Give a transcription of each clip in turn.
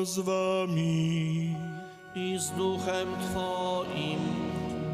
Pan z wami. i z duchem Twoim.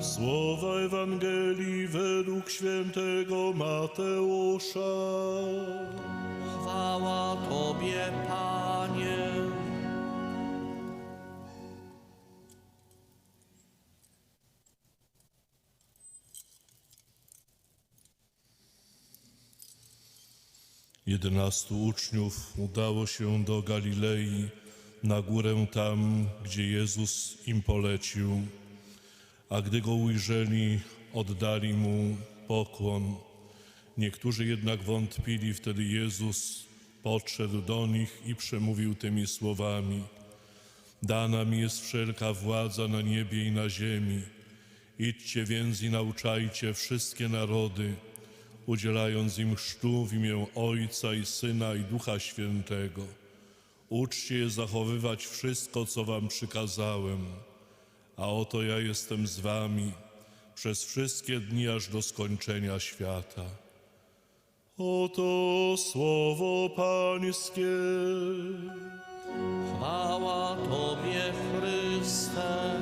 Słowa Ewangelii według świętego Mateusza. Chwała Tobie, Panie. Jedenastu uczniów udało się do Galilei, na górę tam, gdzie Jezus im polecił. A gdy go ujrzeli, oddali mu pokłon. Niektórzy jednak wątpili, wtedy Jezus podszedł do nich i przemówił tymi słowami: Dana mi jest wszelka władza na niebie i na ziemi. Idźcie więc i nauczajcie wszystkie narody, udzielając im chrztu w imię Ojca i Syna i Ducha Świętego. Uczcie je zachowywać wszystko, co wam przykazałem. A oto ja jestem z wami przez wszystkie dni aż do skończenia świata. Oto słowo Pańskie. Chwała Tobie, Chryste.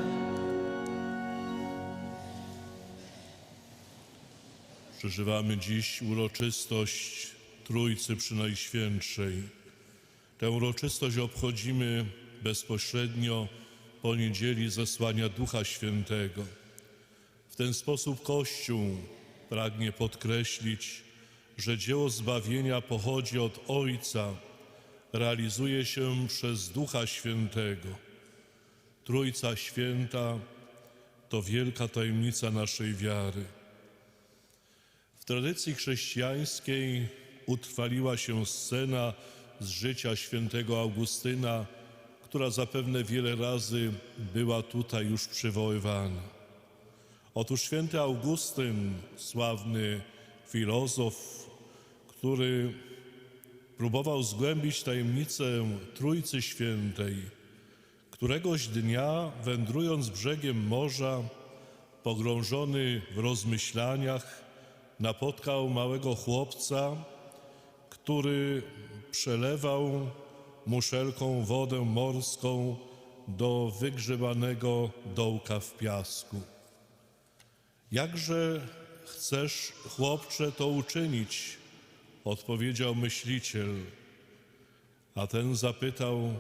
Przeżywamy dziś uroczystość Trójcy Przynajświętszej. Tę uroczystość obchodzimy bezpośrednio po niedzieli zesłania Ducha Świętego. W ten sposób Kościół pragnie podkreślić, że dzieło zbawienia pochodzi od Ojca, realizuje się przez Ducha Świętego. Trójca Święta to wielka tajemnica naszej wiary. W tradycji chrześcijańskiej utrwaliła się scena z życia świętego Augustyna, która zapewne wiele razy była tutaj już przywoływana. Otóż święty Augustyn, sławny filozof, który próbował zgłębić tajemnicę Trójcy Świętej, któregoś dnia, wędrując brzegiem morza, pogrążony w rozmyślaniach, napotkał małego chłopca, który przelewał muszelką wodę morską do wygrzebanego dołka w piasku. Jakże chcesz, chłopcze, to uczynić? Odpowiedział myśliciel. A ten zapytał,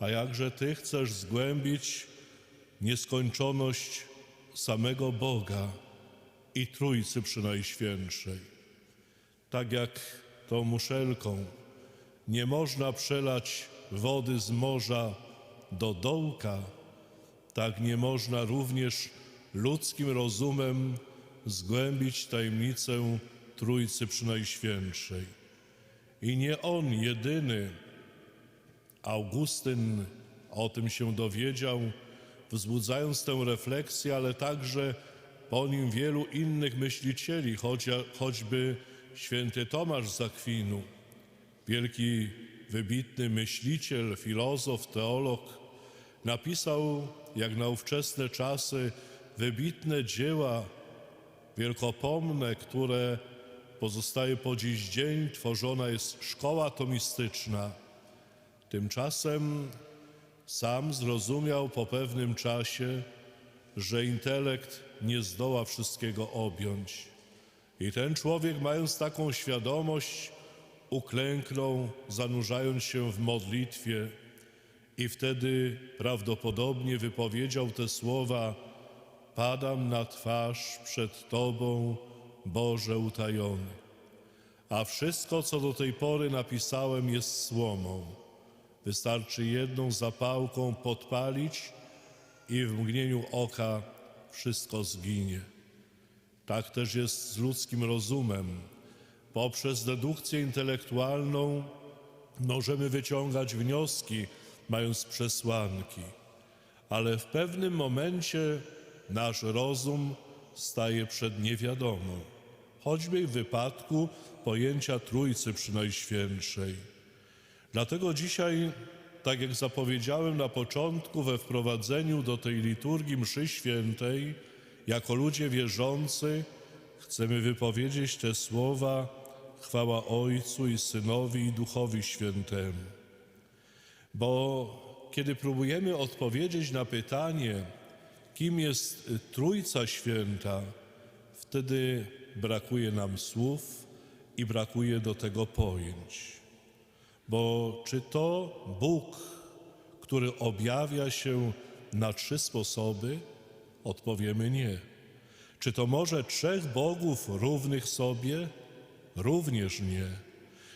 a jakże ty chcesz zgłębić nieskończoność samego Boga i Trójcy Przynajświętszej? Tak jak tą muszelką. Nie można przelać wody z morza do dołka, tak nie można również ludzkim rozumem zgłębić tajemnicę Trójcy Przynajświętszej. I nie on jedyny, Augustyn o tym się dowiedział, wzbudzając tę refleksję, ale także po nim wielu innych myślicieli, chocia- choćby święty Tomasz z Akwinu, wielki, wybitny myśliciel, filozof, teolog, napisał, jak na ówczesne czasy, wybitne dzieła wielkopomne, które pozostaje po dziś dzień, tworzona jest szkoła tomistyczna. Tymczasem sam zrozumiał po pewnym czasie, że intelekt nie zdoła wszystkiego objąć. I ten człowiek, mając taką świadomość, uklęknął, zanurzając się w modlitwie, i wtedy prawdopodobnie wypowiedział te słowa: Padam na twarz przed Tobą, Boże utajony. A wszystko, co do tej pory napisałem, jest słomą. Wystarczy jedną zapałką podpalić i w mgnieniu oka wszystko zginie. Tak też jest z ludzkim rozumem. Poprzez dedukcję intelektualną możemy wyciągać wnioski, mając przesłanki, ale w pewnym momencie nasz rozum staje przed niewiadomą, choćby w wypadku pojęcia Trójcy Przynajświętszej. Dlatego dzisiaj, tak jak zapowiedziałem na początku we wprowadzeniu do tej liturgii mszy świętej, jako ludzie wierzący chcemy wypowiedzieć te słowa chwała Ojcu i Synowi i Duchowi Świętemu. Bo kiedy próbujemy odpowiedzieć na pytanie, kim jest Trójca Święta, wtedy brakuje nam słów i brakuje do tego pojęć. Bo czy to Bóg, który objawia się na trzy sposoby? Odpowiemy nie. Czy to może trzech bogów równych sobie? Również nie.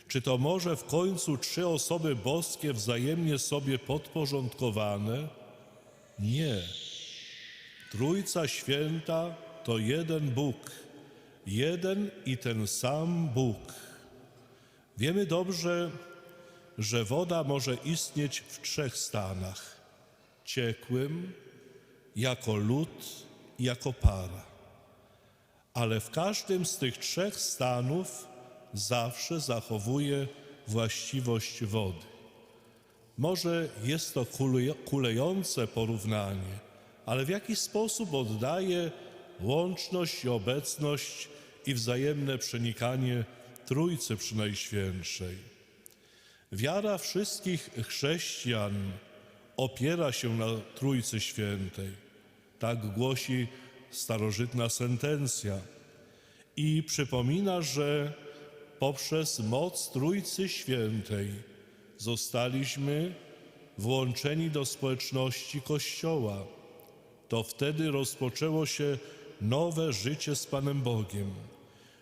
Czy to może w końcu trzy osoby boskie wzajemnie sobie podporządkowane? Nie. Trójca Święta to jeden Bóg, jeden i ten sam Bóg. Wiemy dobrze, że woda może istnieć w trzech stanach: ciekłym, jako lód i jako para. Ale w każdym z tych trzech stanów zawsze zachowuje właściwość wody. Może jest to kulejące porównanie, ale w jaki sposób oddaje łączność i obecność i wzajemne przenikanie Trójcy Przynajświętszej. Wiara wszystkich chrześcijan opiera się na Trójcy Świętej. Tak głosi starożytna sentencja. I przypomina, że poprzez moc Trójcy Świętej zostaliśmy włączeni do społeczności Kościoła. To wtedy rozpoczęło się nowe życie z Panem Bogiem.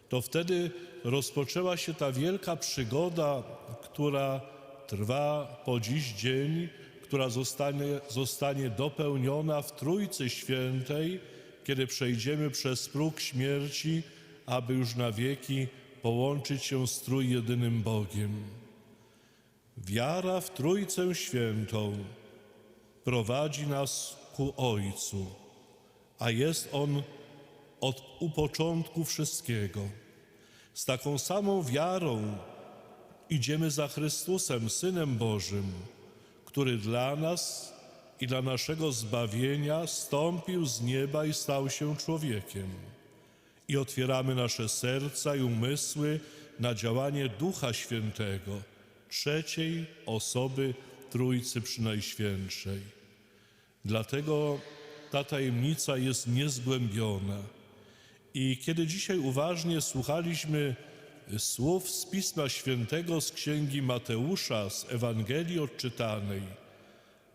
To wtedy rozpoczęła się ta wielka przygoda, która trwa po dziś dzień, która zostanie, zostanie dopełniona w Trójcy Świętej, kiedy przejdziemy przez próg śmierci, aby już na wieki połączyć się z trójjedynym Bogiem. Wiara w Trójcę Świętą prowadzi nas ku Ojcu, a jest On od u początku wszystkiego. Z taką samą wiarą idziemy za Chrystusem, Synem Bożym, który dla nas i dla naszego zbawienia stąpił z nieba i stał się człowiekiem. I otwieramy nasze serca i umysły na działanie Ducha Świętego, trzeciej osoby Trójcy Przynajświętszej. Dlatego ta tajemnica jest niezgłębiona. I kiedy dzisiaj uważnie słuchaliśmy słów z Pisma Świętego z Księgi Mateusza, z Ewangelii odczytanej,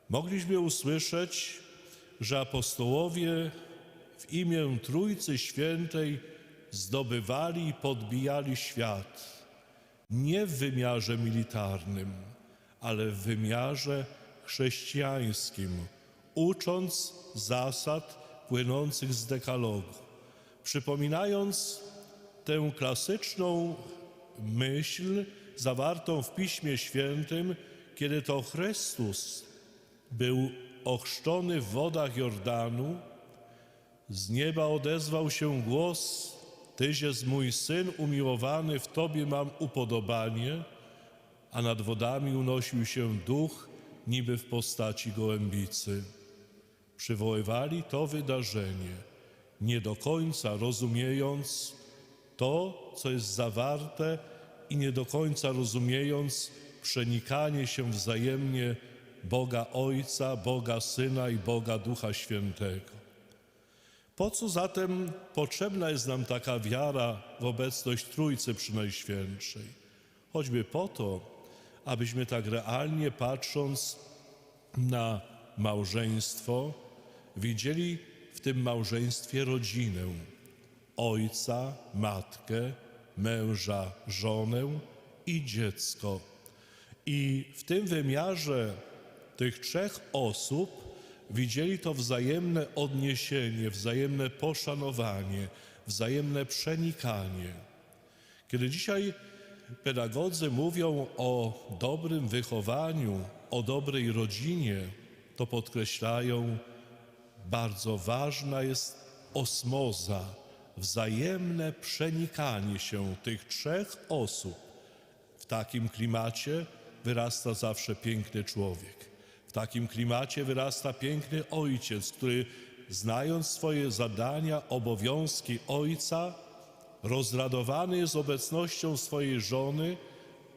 mogliśmy usłyszeć, że apostołowie w imię Trójcy Świętej zdobywali i podbijali świat. Nie w wymiarze militarnym, ale w wymiarze chrześcijańskim, ucząc zasad płynących z dekalogu, przypominając tę klasyczną myśl zawartą w Piśmie Świętym, kiedy to Chrystus był ochrzczony w wodach Jordanu, z nieba odezwał się głos: Tyś jest mój syn umiłowany, w tobie mam upodobanie, a nad wodami unosił się duch, niby w postaci gołębicy. Przywoływali to wydarzenie, nie do końca rozumiejąc to, co jest zawarte, i nie do końca rozumiejąc przenikanie się wzajemnie Boga Ojca, Boga Syna i Boga Ducha Świętego. Po co zatem potrzebna jest nam taka wiara w obecność Trójcy Przynajświętszej? Choćby po to, abyśmy tak realnie patrząc na małżeństwo, widzieli w tym małżeństwie rodzinę, ojca, matkę, męża, żonę i dziecko. I w tym wymiarze tych trzech osób widzieli to wzajemne odniesienie, wzajemne poszanowanie, wzajemne przenikanie. Kiedy dzisiaj pedagodzy mówią o dobrym wychowaniu, o dobrej rodzinie, to podkreślają, bardzo ważna jest osmoza, wzajemne przenikanie się tych trzech osób. W takim klimacie wyrasta zawsze piękny człowiek. W takim klimacie wyrasta piękny ojciec, który znając swoje zadania, obowiązki ojca, rozradowany jest obecnością swojej żony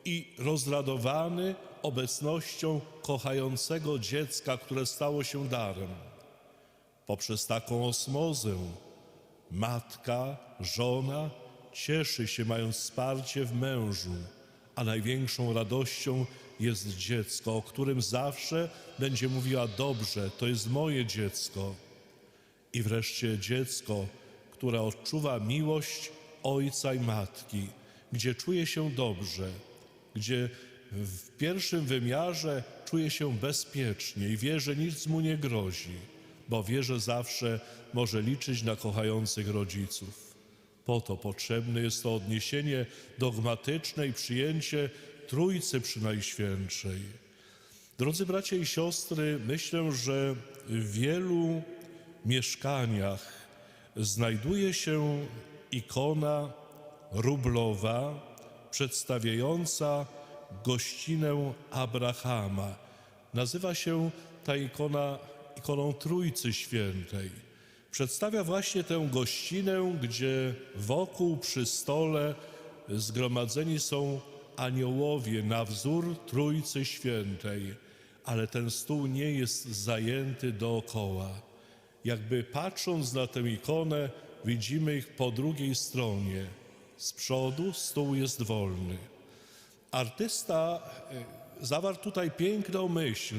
i rozradowany obecnością kochającego dziecka, które stało się darem. Poprzez taką osmozę matka, żona cieszy się, mając wsparcie w mężu, a największą radością jest dziecko, o którym zawsze będzie mówiła: Dobrze, to jest moje dziecko. I wreszcie dziecko, które odczuwa miłość ojca i matki, gdzie czuje się dobrze, gdzie w pierwszym wymiarze czuje się bezpiecznie i wie, że nic mu nie grozi, bo wie, że zawsze może liczyć na kochających rodziców. Po to potrzebne jest to odniesienie dogmatyczne i przyjęcie Trójcy Przynajświętszej. Drodzy bracia i siostry, myślę, że w wielu mieszkaniach znajduje się ikona rublowa przedstawiająca gościnę Abrahama. Nazywa się ta ikona ikoną Trójcy Świętej. Przedstawia właśnie tę gościnę, gdzie wokół przy stole zgromadzeni są aniołowie na wzór Trójcy Świętej, ale ten stół nie jest zajęty dookoła. Jakby patrząc na tę ikonę, widzimy ich po drugiej stronie. Z przodu stół jest wolny. Artysta e, zawarł tutaj piękną myśl.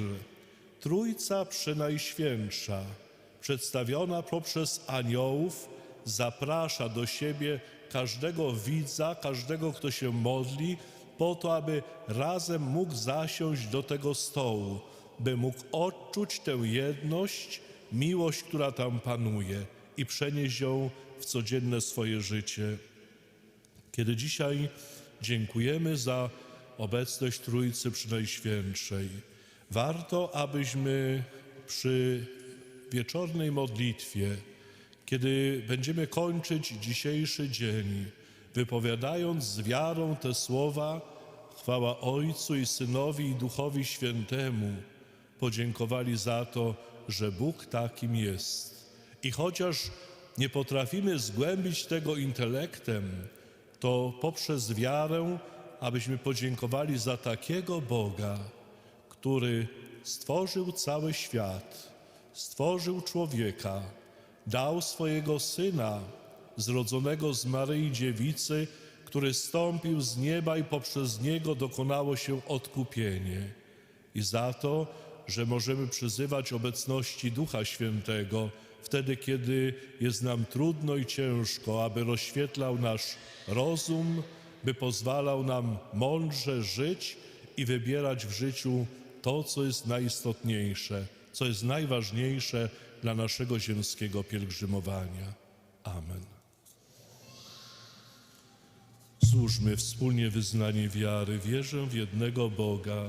Trójca Przenajświętsza, przedstawiona poprzez aniołów, zaprasza do siebie każdego widza, każdego, kto się modli, po to, aby razem mógł zasiąść do tego stołu, by mógł odczuć tę jedność, miłość, która tam panuje i przenieść ją w codzienne swoje życie. Kiedy dzisiaj dziękujemy za obecność Trójcy Przynajświętszej, warto, abyśmy przy wieczornej modlitwie, kiedy będziemy kończyć dzisiejszy dzień, wypowiadając z wiarą te słowa, chwała Ojcu i Synowi i Duchowi Świętemu, podziękowali za to, że Bóg takim jest. I chociaż nie potrafimy zgłębić tego intelektem, to poprzez wiarę, abyśmy podziękowali za takiego Boga, który stworzył cały świat, stworzył człowieka, dał swojego Syna, zrodzonego z Maryi Dziewicy, który stąpił z nieba i poprzez Niego dokonało się odkupienie. I za to, że możemy przyzywać obecności Ducha Świętego, wtedy, kiedy jest nam trudno i ciężko, aby rozświetlał nasz rozum, by pozwalał nam mądrze żyć i wybierać w życiu to, co jest najistotniejsze, co jest najważniejsze dla naszego ziemskiego pielgrzymowania. Amen. Złóżmy wspólnie wyznanie wiary. Wierzę w jednego Boga,